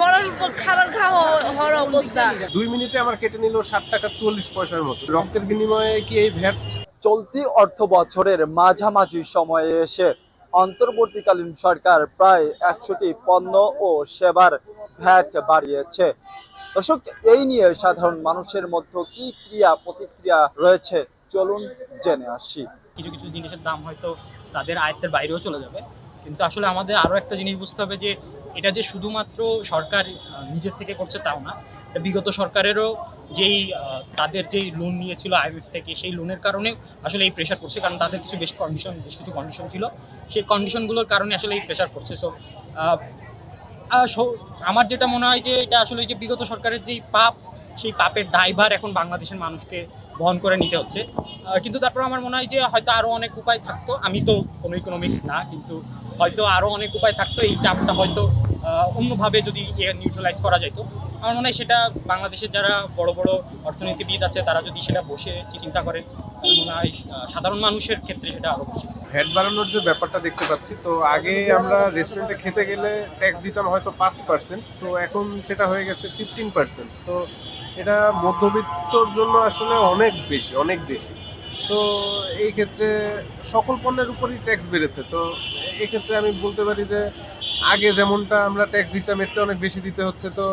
মরার উপর খাবার খাওয়া হওয়ার অবস্থা। দুই মিনিটে আমার কেটে নিল ষাট টাকা চল্লিশ পয়সার মতো। রক্তের বিনিময়ে কি এই ভ্যাট চলতি অর্থ বছরের মাঝামাঝি সময়ে এসে অন্তর্বর্তীকালীন সরকার প্রায় একশোটি পণ্য ও সেবার ভ্যাট বাড়িয়েছে। দর্শক এই নিয়ে সাধারণ মানুষের মধ্যে কি ক্রিয়া প্রতিক্রিয়া রয়েছে? চলুন জেনে আসি। কিছু কিছু জিনিসের দাম হয়তো তাদের আয়ত্তের বাইরেও চলে যাবে। কিন্তু আসলে আমাদের আরও একটা জিনিস বুঝতে হবে যে এটা যে শুধুমাত্র সরকার নিজের থেকে করছে তাও না। বিগত সরকারেরও যেই তাদের যেই লোন নিয়েছিল আইএমএফ থেকে, সেই লোনের কারণে আসলে এই প্রেশার পড়ছে, কারণ তাদের কিছু বেশ কন্ডিশন বেশ কিছু কন্ডিশন ছিল। সেই কন্ডিশনগুলোর কারণে আসলে এই প্রেশার পড়ছে। সো, আমার যেটা মনে হয় যে এটা আসলে যে বিগত সরকারের যেই পাপ, সেই পাপের দায়ভার এখন বাংলাদেশের মানুষকে বহন করে নিতে হচ্ছে। কিন্তু তারপর আমার মনে হয় যে হয়তো আরও অনেক উপায় থাকতো। আমি তো কোনো ইকোনমিক্স না, কিন্তু হয়তো আরও অনেক উপায় থাকতো। এই চাপটা হয়তো অন্যভাবে যদি নিউট্রালাইজ করা যেত আমার মনে হয় সেটা বাংলাদেশের যারা বড় বড় অর্থনীতিবিদ আছে, তারা যদি সেটা বসে চিন্তা করে সাধারণ মানুষের ক্ষেত্রে সেটা আরও বেশি। ভ্যাট বাড়ানোর যে ব্যাপারটা দেখতে পাচ্ছি, তো আগে আমরা রেস্টুরেন্টে খেতে গেলে ট্যাক্স দিতাম হয়তো পাঁচ পার্সেন্ট তো এখন সেটা হয়ে গেছে ফিফটিন পার্সেন্ট তো এটা মধ্যবিত্তর জন্য আসলে অনেক বেশি অনেক বেশি। তো এই ক্ষেত্রে সকল পণ্যের উপরই ট্যাক্স বেড়েছে। তো এক্ষেত্রে আমি বলতে পারি যে আগে যেমনটা আমরা ট্যাক্স দিতাম, এর চেয়ে অনেক বেশি দিতে হচ্ছে, তো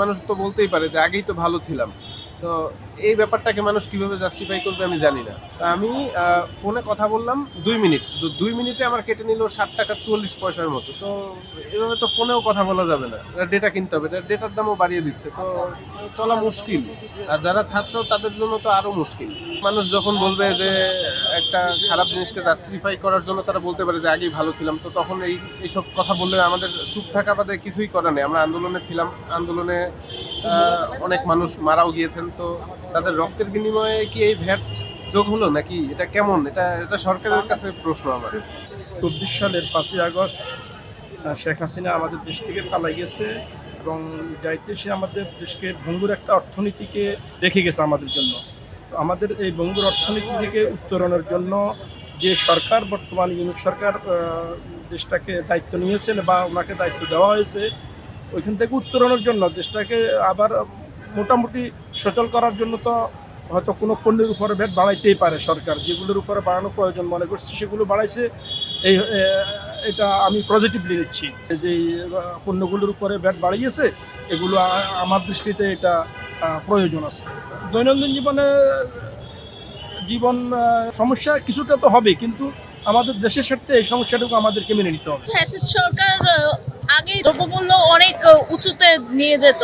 মানুষ তো বলতেই পারে যে আগেই তো ভালো ছিলাম। তো এই ব্যাপারটাকে মানুষ কীভাবে জাস্টিফাই করবে আমি জানি না। তা আমি ফোনে কথা বললাম দুই মিনিট। তো দুই মিনিটে আমার কেটে নিল ষাট টাকা চল্লিশ পয়সার মতো। তো এভাবে তো ফোনেও কথা বলা যাবে না। ডেটা কিনতে হবে। ডেটার দামও বাড়িয়ে দিচ্ছে। তো চলা মুশকিল। আর যারা ছাত্র, তাদের জন্য তো আরও মুশকিল। মানুষ যখন বলবে যে একটা খারাপ জিনিসকে জাস্টিফাই করার জন্য তারা বলতে পারে যে, আগেই ভালো ছিলাম। তো তখন এই, এইসব কথা বললে আমাদের চুপ থাকা বাদে কিছুই করার নেই। আমরা আন্দোলনে ছিলাম। আন্দোলনে অনেক মানুষ মারাও গিয়েছেন। তো তাদের রক্তের বিনিময়ে কি এই ভ্যাট যোগ হলো নাকি? এটা কেমন? এটা এটা সরকারের কাছে প্রশ্ন আমার। চব্বিশ সালের পাঁচই আগস্ট শেখ হাসিনা আমাদের দেশ থেকে পালাই গেছে এবং যাইতে সে আমাদের দেশকে ভঙ্গুর একটা অর্থনীতিকে রেখে গেছে আমাদের জন্য। তো আমাদের এই ভঙ্গুর অর্থনীতি থেকে উত্তরণের জন্য যে সরকার, বর্তমান ইউনুস সরকার দেশটাকে দায়িত্ব নিয়েছেন বা ওনাকে দায়িত্ব দেওয়া হয়েছে, ওইখান থেকে উত্তরণের জন্য দেশটাকে আবার মোটামুটি সচল করার জন্য তো হয়তো কোনো পণ্যের উপরে ভ্যাট বাড়াইতেই পারে সরকার। যেগুলোর উপরে বাড়ানো প্রয়োজন মনে করছি, সেগুলো বাড়াইছে। এই এটা আমি পজিটিভলি নিচ্ছি। যে পণ্যগুলোর উপরে ভ্যাট বাড়িয়েছে, এগুলো আমার দৃষ্টিতে এটা প্রয়োজন আছে। দৈনন্দিন জীবনে, জীবন সমস্যা কিছুটা তো হবে কিন্তু আমাদের দেশের স্বার্থে এই সমস্যাটুকু আমাদেরকে মেনে নিতে হবে। সরকার আগে দ্রব্যমূল্য অনেক উঁচুতে নিয়ে যেত।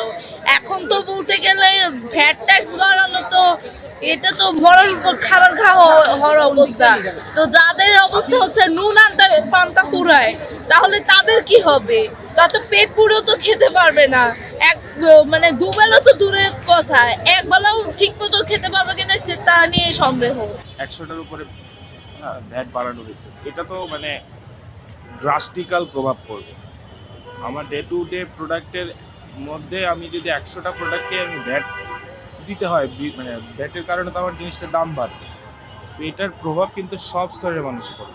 এখন তো বলতে গেলে ভ্যাট ট্যাক্স বাড়ানো তো, এটা তো মরার খাবার খাওয়া হওয়ার অবস্থা। তো যাদের অবস্থা হচ্ছে নুন আনতে পান্তা ফুরায়, তাহলে তাদের কি হবে? তা তো পেট পুরো তো খেতে পারবে না। এক মানে দুবেলা তো দূরের কথা, একবেলাও ঠিক মতো খেতে পারবে কিনা তা নিয়ে সন্দেহ। একশোটার উপরে ভ্যাট বাড়ানো হয়েছে। এটা তো মানে ড্রাস্টিক্যাল প্রভাব পড়বে। আমার ডে টু ডে প্রোডাক্টের মধ্যে আমি যদি একশোটা প্রোডাক্টে আমি ভ্যাট দিতে হয় মানে ভ্যাটের কারণে তো আমার জিনিসটার দাম বাড়বে। এটার প্রভাব কিন্তু সব স্তরের মানুষ পড়বে